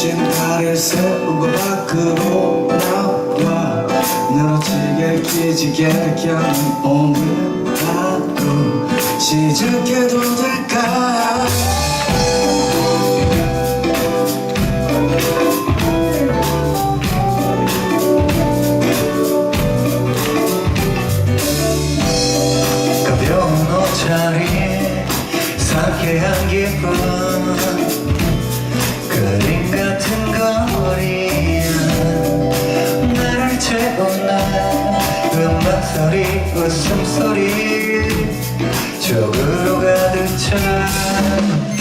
길러진 다리를 세우고 밖으로 나와. 늘어지게 기지개 느껴는 오늘 하루 시작해도 될까? 가벼운 옷차림에 상쾌한 기분 소리 웃음소리 쪽으로 가득 차